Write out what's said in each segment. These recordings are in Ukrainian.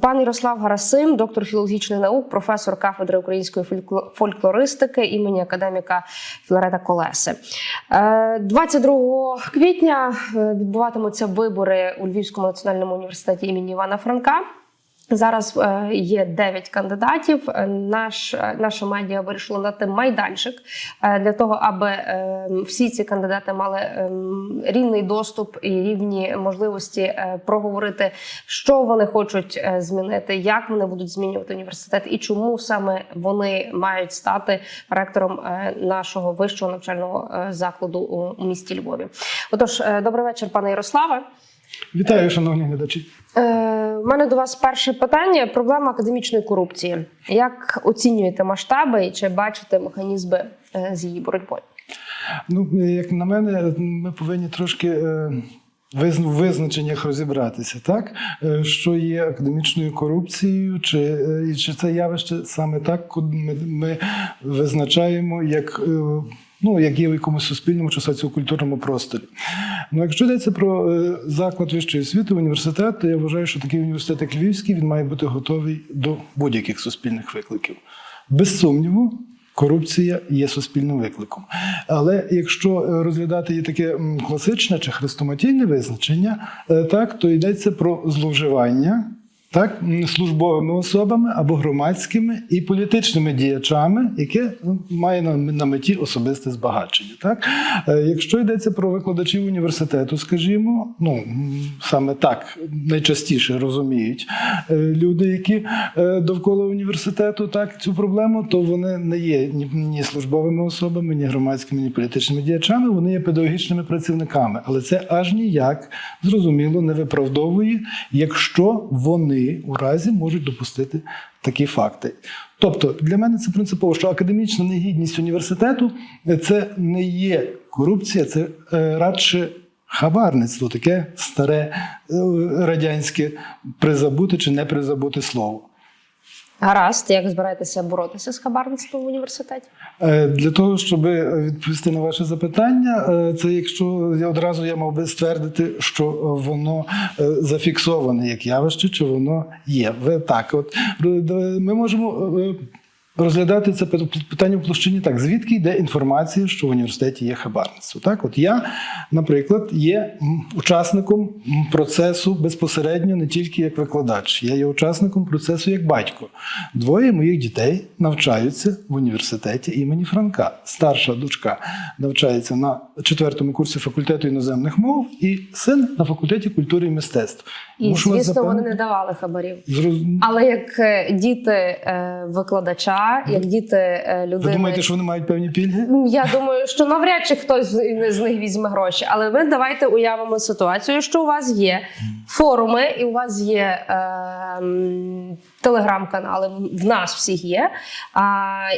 Пан Ярослав Гарасим, доктор філологічних наук, професор кафедри української фолькло- фольклористики імені академіка Філарета Колеси. Е, 22 квітня е, відбуватимуться вибори у Львівському національному університеті імені Івана Франка. Зараз е, є 9 кандидатів. Е, Наш е, наша медіа вирішила дати майданчик для того, аби всі ці кандидати мали рівний доступ і рівні можливості проговорити, що вони хочуть змінити, як вони будуть змінювати університет, і чому саме вони мають стати ректором нашого вищого навчального закладу у, місті Львові. Отож, добрий вечір, пане Ярославе. Вітаю, шановні глядачі. Е, У мене до вас перше питання: проблема академічної корупції. Як оцінюєте масштаби і чи бачите механізми е, з її боротьбою? Ну, як на мене, ми повинні трошки е, в визначеннях розібратися, так? Е, Що є академічною корупцією, чи, е, чи це явище саме так коли ми, ми визначаємо як. Ну, як є в якомусь суспільному чи соціокультурному просторі. Ну, якщо йдеться про е, заклад вищої освіти, університет, то я вважаю, що такий університет, як Львівський, він має бути готовий до будь-яких суспільних викликів. Без сумніву, корупція є суспільним викликом. Але якщо е, розглядати її таке класичне чи хрестоматійне визначення, е, так, то йдеться про зловживання. Так, службовими особами або громадськими і політичними діячами, яке ну, має на, меті особисте збагачення. Так? Е, Якщо йдеться про викладачів університету, скажімо, ну саме так найчастіше розуміють е, люди, які е, довкола університету так цю проблему, то вони не є ні службовими особами, ні громадськими, ні політичними діячами, вони є педагогічними працівниками. Але це аж ніяк зрозуміло не виправдовує, якщо вони у разі можуть допустити такі факти. Тобто для мене це принципово, що академічна негідність університету це не є корупція, це е, радше хабарництво, таке старе е, радянське призабути чи не призабути слово. Гаразд, як збираєтеся боротися з хабарництвом в університеті? Е, Для того, щоб відповісти на ваше запитання, е, це якщо я одразу я мав би ствердити, що воно е, зафіксоване як явище, чи воно є. Ви так, от ми можемо. Розглядати це питання в площині так, звідки йде інформація, що в університеті є хабарництво. Так, от я, наприклад, є учасником процесу безпосередньо не тільки як викладач, я є учасником процесу як батько. Двоє моїх дітей навчаються в університеті імені Франка. Старша дочка навчається на четвертому курсі факультету іноземних мов, і син на факультеті культури і мистецтв. І вас звісно, вони не давали хабарів. Зроз- Але як е, діти е, викладача, як діти е, людини. Ви думаєте, що вони мають певні пільги? Ну, Я думаю, що навряд чи хтось з них візьме гроші. Але ми давайте уявимо ситуацію, що у вас є форуми, і у вас є е, телеграм-канали. В нас всіх є. А,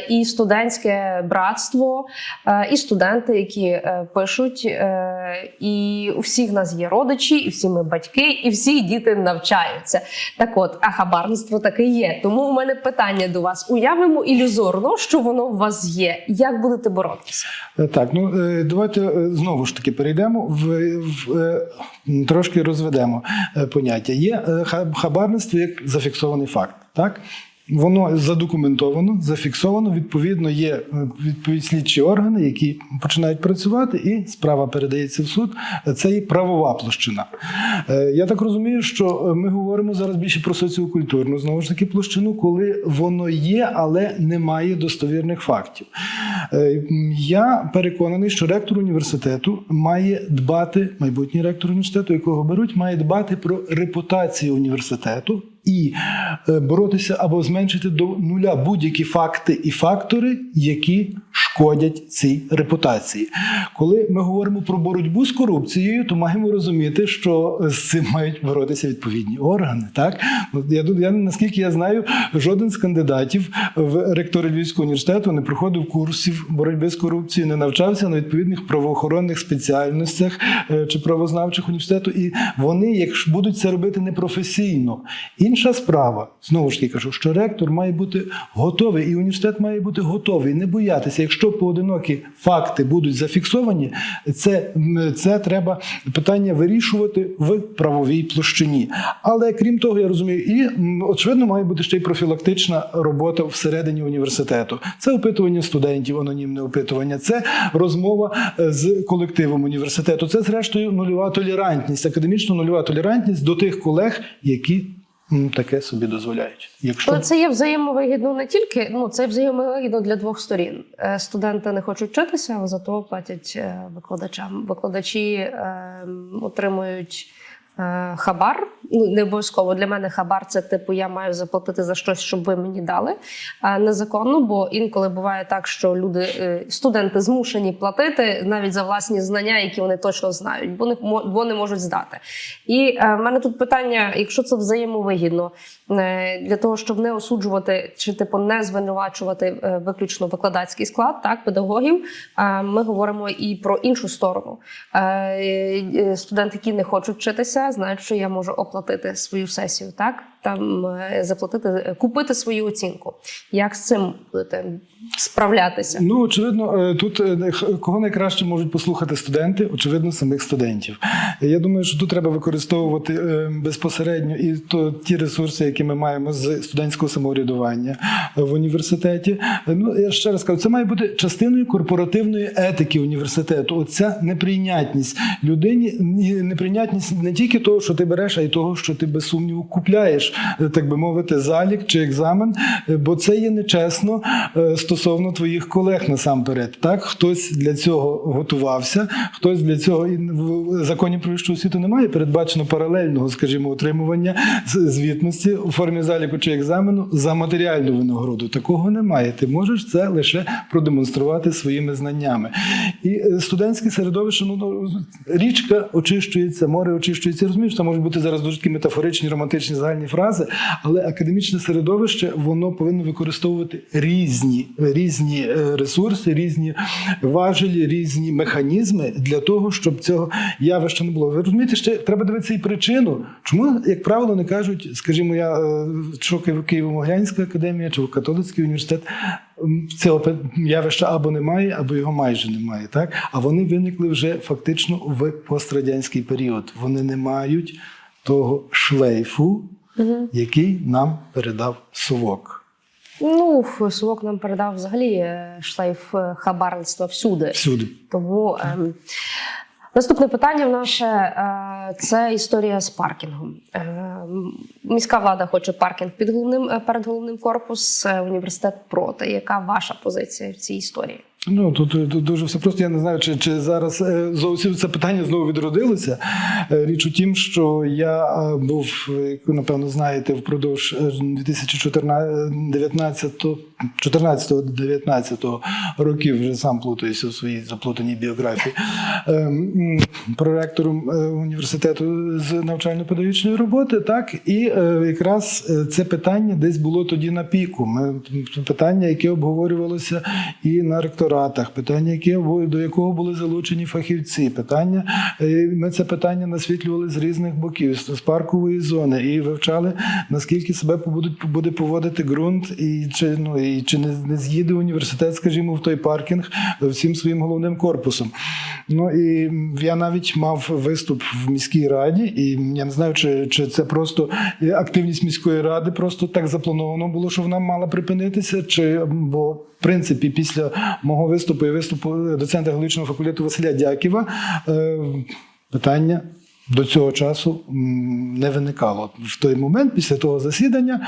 і студентське братство, е, і студенти, які е, пишуть. Е, і у всіх нас є родичі, і всі ми батьки, і всі діти навчаються. Так от, а хабарництво таке є. Тому у мене питання до вас: уявимо ілюзорно, що воно у вас є. Як будете боротися? Е, Так, ну е, давайте е, знову ж таки перейдемо в, в трошки розведемо поняття. Є хабарництво як зафіксований факт. Так? Воно задокументовано, зафіксовано. Відповідно, є е, відповідь слідчі органи, які починають працювати, і справа передається в суд. Це і правова площина. Е, Я так розумію, що е, ми говоримо зараз більше про соціокультурну знову ж таки площину, коли воно є, але немає достовірних фактів. Я переконаний, що ректор університету має дбати, майбутній ректор університету, якого беруть, має дбати про репутацію університету і е, боротися або зменшити до нуля будь-які факти і фактори, які шкодять цій репутації. Коли ми говоримо про боротьбу з корупцією, то маємо розуміти, що з цим мають боротися відповідні органи. Так я тут я наскільки я знаю, жоден з кандидатів в ректори Львівського університету не проходив курсів боротьби з корупцією, не навчався на відповідних правоохоронних спеціальностях е, чи правознавчих університету. І вони, якщо будуть це робити непрофесійно, інша справа знову ж таки кажу, що ректор має бути готовий, і університет має бути готовий, не боятися. Якщо поодинокі факти будуть зафіксовані, це, це треба питання вирішувати в правовій площині. Але крім того, я розумію, і очевидно має бути ще й профілактична робота всередині університету. Це опитування студентів, анонімне опитування, це розмова е, з колективом університету. Це, зрештою, нульова толерантність, академічно нульова толерантність до тих колег, які таке собі дозволяють. Якщо Але це є взаємовигідно не тільки, ну це взаємовигідно для двох сторін. Е, Студенти не хочуть вчитися, але зато платять е, викладачам. Викладачі е, отримують. е, Хабар, ну не обов'язково для мене хабар це типу я маю заплатити за щось, щоб ви мені дали незаконно, бо інколи буває так, що люди, е, студенти змушені платити навіть за власні знання, які вони точно знають, бо не бо не можуть здати. І е, в мене тут питання: якщо це взаємовигідно, е, для того, щоб не осуджувати чи типу не звинувачувати виключно викладацький склад, так педагогів, ми говоримо і про іншу сторону. Студенти, які не хочуть вчитися, знають, що я можу оплатити свою сесію, так там е, заплатити, е, купити свою оцінку. Як з цим будете справлятися? Ну, очевидно, е, тут кого найкраще можуть послухати студенти, очевидно, самих студентів. Я думаю, що тут треба використовувати безпосередньо і то ті ресурси, які ми маємо з студентського самоврядування в університеті. Ну я ще раз кажу, це має бути частиною корпоративної етики університету. Оця неприйнятність людині, неприйнятність не тільки того, що ти береш, а й того, що ти без сумніву купляєш, так би мовити, залік чи екзамен, е, бо це є нечесно е, стосовно твоїх колег насамперед. Так, хтось для цього готувався, хтось для цього в законі про вищу освіту немає передбачено паралельного, скажімо, отримування звітності у формі заліку чи екзамену за матеріальну винагороду. Такого немає. Ти можеш це лише продемонструвати своїми знаннями. І е, студентське середовище, ну ну, річка очищується, море очищується. Розумієш, там можуть бути зараз дуже такі метафоричні, романтичні загальні фрази, але академічне середовище воно повинно використовувати різні, різні е, ресурси, різні важелі, різні механізми для того, щоб цього явища не було. Ви розумієте, ще треба дивитися і причину. Чому, як правило, не кажуть, скажімо, я е, що Києво- Києво-Могилянська академія чи католицький університет цього явища або немає, або його майже немає. Так? А вони виникли вже фактично в пострадянський період. Вони не мають того шлейфу, який нам передав совок. Ну, Совок нам передав взагалі е, шлейф е, хабарництва всюди. Всюди. Тому ем, наступне питання в наше е, це історія з паркінгом. Ем, міська влада хоче паркінг під головним е, перед головним корпус, е, університет проти. Яка ваша позиція в цій історії? Ну тут, тут дуже все просто. Я не знаю, чи, чи зараз е, зовсім це питання знову відродилося. Е, Річ у тім, що я е, був, е, як ви напевно знаєте, впродовж 2014-19 років вже сам плутаюся у своїй заплутаній біографії. е, Проректором е, університету з навчально-педагогічної роботи, так і е, якраз е, це питання десь було тоді на піку. Питання, яке обговорювалося і на ректоратах, питання, яке до якого були залучені фахівці. Питання е, ми це питання насвітлювали з різних боків, з паркової зони, і вивчали наскільки себе буде поводити ґрунт, і чи ну і чи не, не з'їде університет, скажімо, в той паркінг всім своїм головним корпусом. Ну і я навіть мав виступ в міській раді, і я не знаю, чи, чи це просто активність міської ради, просто так заплановано було, що вона мала припинитися, чи бо в принципі після мого виступу і виступу доцента геологічного факультету Василя Дяківа е, питання. До цього часу не виникало в той момент, після того засідання.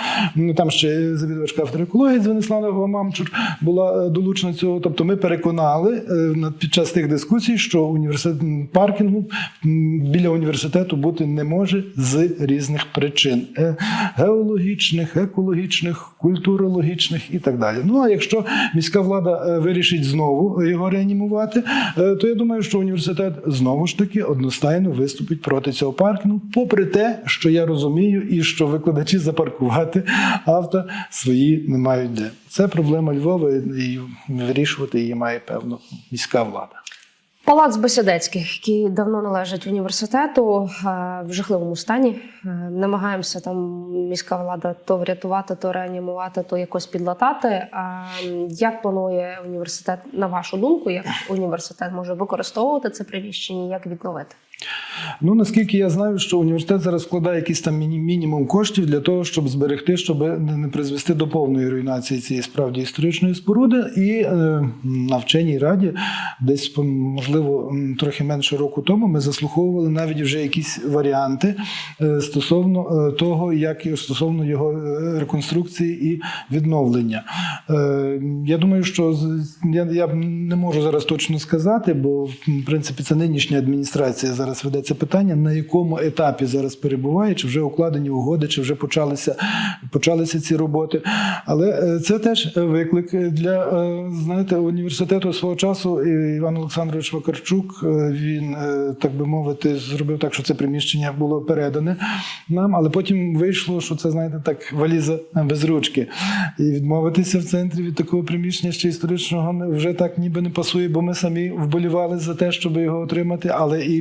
Там ще завідувач кафедри екології Звенислава Мамчур була е, долучена цього. Тобто, ми переконали е, під час тих дискусій, що університет паркінгу біля університету бути не може з різних причин: Е, геологічних, екологічних, культурологічних і так далі. Ну а якщо міська влада вирішить знову його реанімувати, то я думаю, що університет знову ж таки одностайно виступить проти цього паркінгу, попри те, що я розумію, і що викладачі запаркувати авто свої не мають де. Це проблема Львова, і вирішувати її має певно міська влада. Палац Бесідецький, який давно належить університету, е, в жахливому стані. Е, Намагаємося там міська влада то врятувати, то реанімувати, то якось підлатати. А як планує університет, на вашу думку, як університет може використовувати це приміщення, як відновити? Ну наскільки я знаю, що університет зараз вкладає якийсь там мінімум коштів для того, щоб зберегти, щоб не призвести до повної руйнації цієї справді історичної споруди. І е, на вченій раді, десь можливо трохи менше року тому, ми заслуховували навіть вже якісь варіанти е, стосовно е, того, як стосовно його е, реконструкції і відновлення. Е, Я думаю, що я, я не можу зараз точно сказати, бо в принципі це нинішня адміністрація зараз веде це питання, на якому етапі зараз перебуває, чи вже укладені угоди, чи вже почалися, почалися ці роботи. Але е, це теж виклик для е, знаєте, університету свого часу. Іван Олександрович Вакарчук, е, він, е, так би мовити, зробив так, що це приміщення було передане нам, але потім вийшло, що це, знаєте, так, валіза без ручки. І відмовитися в центрі від такого приміщення ще історичного вже так ніби не пасує, бо ми самі вболівали за те, щоб його отримати, але і,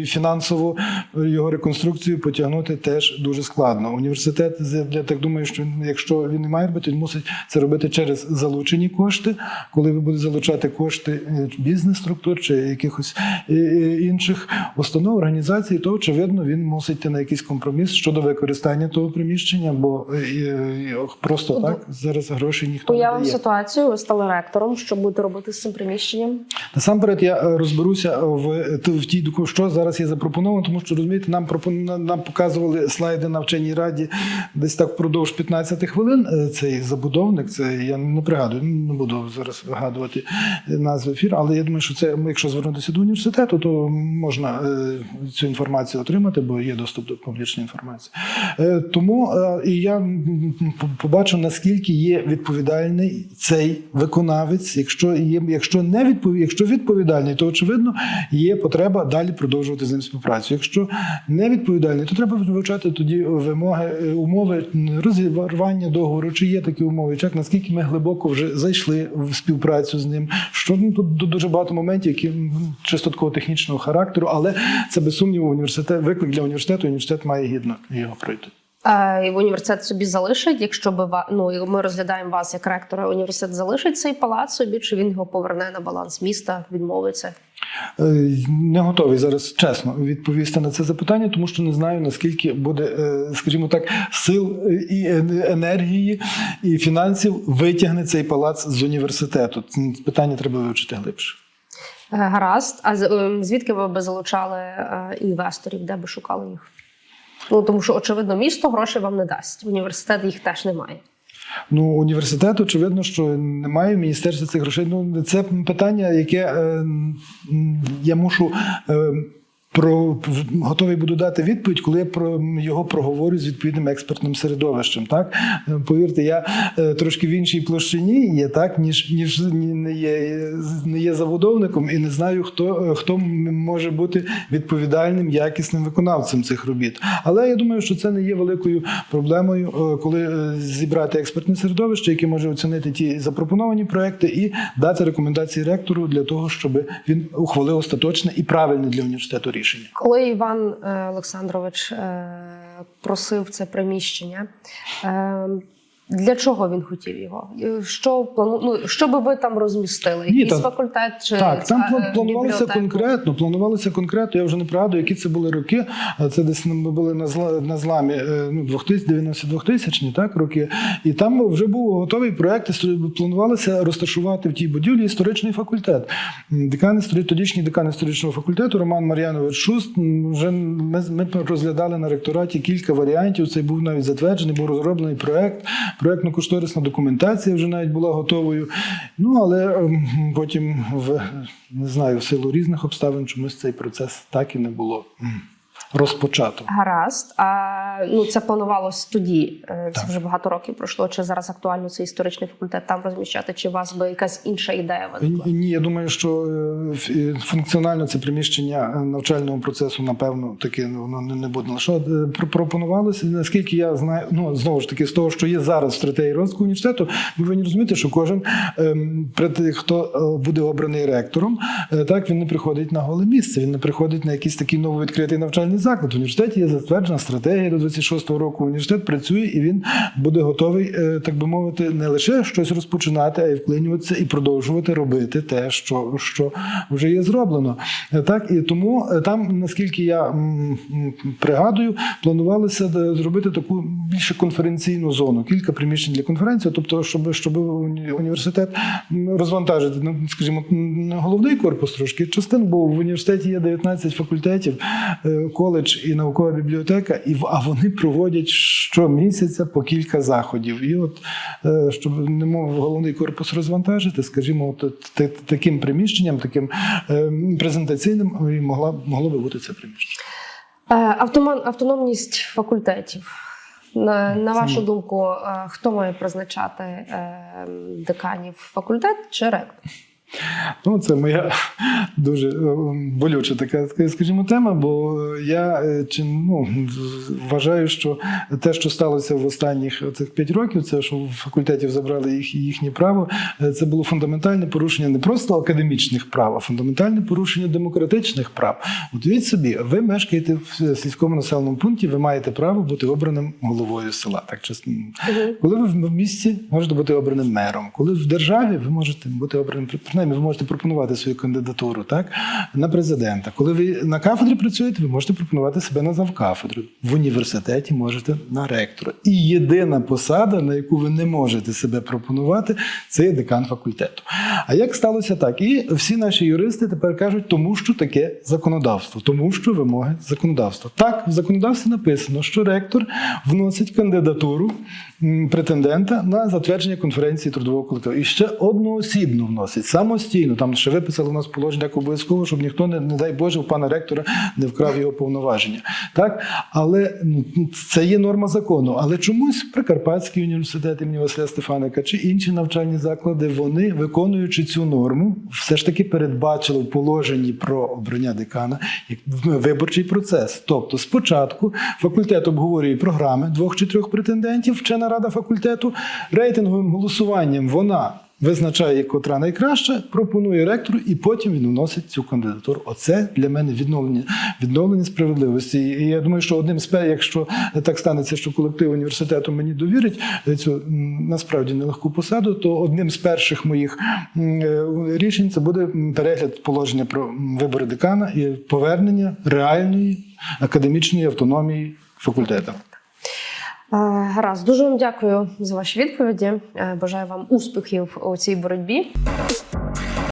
і фінансово його реконструкцію потягнути теж дуже складно. Університет, я так думаю, що якщо він і має робити, він мусить це робити через залучені кошти, коли ви будете залучати кошти е, бізнес-структур чи якихось е, е, інших установ, організацій, то очевидно він мусить йти на якийсь компроміс щодо використання того приміщення, бо е, е, просто Ну, так зараз грошей ніхто не Уявимо дає. ситуацію, ви стали ректором. Що будете робити з цим приміщенням? Насамперед я е, розберуся в, в тій що зараз є запропоновано, тому що розумієте, нам нам показували слайди на вченій раді десь так впродовж 15 хвилин. Е, Цей забудовник, це я не пригадую, не буду зараз вигадувати назви ефіру, але я думаю, що це якщо звернутися до університету, то можна е, цю інформацію отримати, бо є доступ до публічної інформації. Е, Тому і я побачу, наскільки є відповідальний цей виконавець. Якщо є, якщо не відпов... якщо відповідальний, то очевидно є потреба далі продовжувати з ним співпрацю. Якщо не відповідальний, то треба вивчати тоді вимоги, е, умови розірвання договору, чи є такі умови, чи як наскільки ми глибоко вже зайшли в співпрацю з ним. Що ну, тут ду- дуже багато моментів, які чисто такого технічного характеру, але це без сумніву університет, виклик для університету. Університет має гідно його пройти. Е, і університет собі залишить, якщо би ну, ми розглядаємо вас як ректора, університет залишить цей палац собі, чи він його поверне на баланс міста, відмовиться? Е, Не готовий зараз чесно відповісти на це запитання, тому що не знаю наскільки буде, е, скажімо так, сил і енергії і фінансів витягне цей палац з університету. Це питання треба вивчити глибше. Гаразд. А ем, звідки ви би залучали інвесторів, де би шукали їх? Ну тому що очевидно, місто грошей вам не дасть. Університет їх теж не має. Ну, університет, очевидно, що немає в міністерстві цих грошей. Ну, це питання, яке е, я мушу. Е, про готовий буду дати відповідь, коли я про його проговорю з відповідним експертним середовищем. Так Е, повірте, я е, трошки в іншій площині є, так ніж ніж не є, не є забудовником і не знаю, хто, е, хто може бути відповідальним, якісним виконавцем цих робіт. Але я думаю, що це не є великою проблемою, коли зібрати експертне середовище, яке може оцінити ті запропоновані проекти і дати рекомендації ректору для того, щоб він ухвалив остаточне і правильне для університету рішення. Коли Іван е, Олександрович е, просив це приміщення, е, для чого він хотів його? Е, Що плану... ну, що би ви там розмістили? Ні, Якийсь та- факультет чи Так, там е, планувалося бібліотеку? конкретно. Планувалося конкретно. Я вже не пригадую, які це були роки. Це десь ми були на зла- на зламі е, ну, 2000 так роки. І там вже був готовий проект. історі- Планувалося розташувати в тій будівлі історичний факультет. Декан історі- тодішній декан історичного факультету Роман Мар'янович Шуст. Вже ми, ми розглядали на ректораті кілька варіантів. Це був навіть затверджений, був розроблений проект. Проектно-кошторисна документація вже навіть була готовою. Ну але ем, потім в не знаю, в силу різних обставин чомусь цей процес так і не було розпочато. Гаразд. А ну це планувалось тоді. Е, Це Так. вже багато років пройшло. Чи зараз актуально цей історичний факультет там розміщати? Чи у вас би якась інша ідея виникла? Ні, я думаю, що е, е, функціонально це приміщення е, навчального процесу, напевно, таки ну, воно не- не буде. Що е, пропонувалося, наскільки я знаю, ну знову ж таки, з того, що є зараз в стратегії розвитку університету, ми повинні розуміти, що кожен ем, хто е, буде обраний ректором, е, так він не приходить на голе місце, він не приходить на якийсь такий нововідкритий навчальний заклад. В університеті є затверджена стратегія до 26-го року. Університет працює і він буде готовий, е, так би мовити, не лише щось розпочинати, а й вклинюватися і продовжувати робити те, що, що вже є зроблено. Е, Так і тому е, там, наскільки я пригадую, планувалося зробити таку більше конференційну зону, кілька приміщень для конференції, тобто, щоб, щоб університет розвантажити, ну скажімо, головний корпус трошки частин, бо в університеті є 19 факультетів, коледж і наукова бібліотека, і а вони проводять щомісяця по кілька заходів. І от е, щоб не мов головний корпус розвантажити, скажімо, от та- таким приміщенням, таким е, презентаційним і могла могло би бути це приміщення. Е, автономність факультетів. На, на вашу думку, хто має призначати деканів факультет чи ректор? Ну, це моя дуже е, болюча така, скажімо, тема, бо я е, чи ну вважаю, що те, що сталося в останніх цих п'ять років, це що в факультетів забрали їх їхнє право. е, Це було фундаментальне порушення не просто академічних прав, а фундаментальне порушення демократичних прав. От уявіть собі, ви мешкаєте в сільському населеному пункті, ви маєте право бути обраним головою села. Так чесно. Коли ви в місті можете бути обраним мером, коли в державі ви можете бути обраним, принаймні ви можете пропонувати свою кандидатуру так, на президента. Коли ви на кафедрі працюєте, ви можете пропонувати себе на завкафедру. В університеті можете на ректора. І єдина посада, на яку ви не можете себе пропонувати, це є декан факультету. А як сталося так? І всі наші юристи тепер кажуть, тому що таке законодавство, тому що вимоги законодавства. Так, в законодавстві написано, що ректор вносить кандидатуру претендента на затвердження конференції трудового колективу. І ще одноосібно вносить самостійно. Там ще виписали у нас положення як обов'язково, щоб ніхто не, не дай Боже, у пана ректора не вкрав його повноваження. Так, але ну, це є норма закону. Але чомусь Прикарпатський університет імені Василя Стефаника чи інші навчальні заклади, вони, виконуючи цю норму, все ж таки передбачили в положенні про обрання декана як виборчий процес. Тобто, спочатку факультет обговорює програми двох чи трьох претендентів, вчена рада факультету, рейтинговим голосуванням вона. Визначає, котра найкраща, пропонує ректору, і потім він вносить цю кандидатуру. Оце для мене відновлення, відновлення справедливості. І я думаю, що одним з якщо так станеться, що колектив університету мені довірить цю насправді нелегку посаду, то одним з перших моїх е, рішень це буде перегляд положення про вибори декана і повернення реальної академічної автономії факультету. Гаразд, дуже вам дякую за ваші відповіді. Е, Бажаю вам успіхів у цій боротьбі.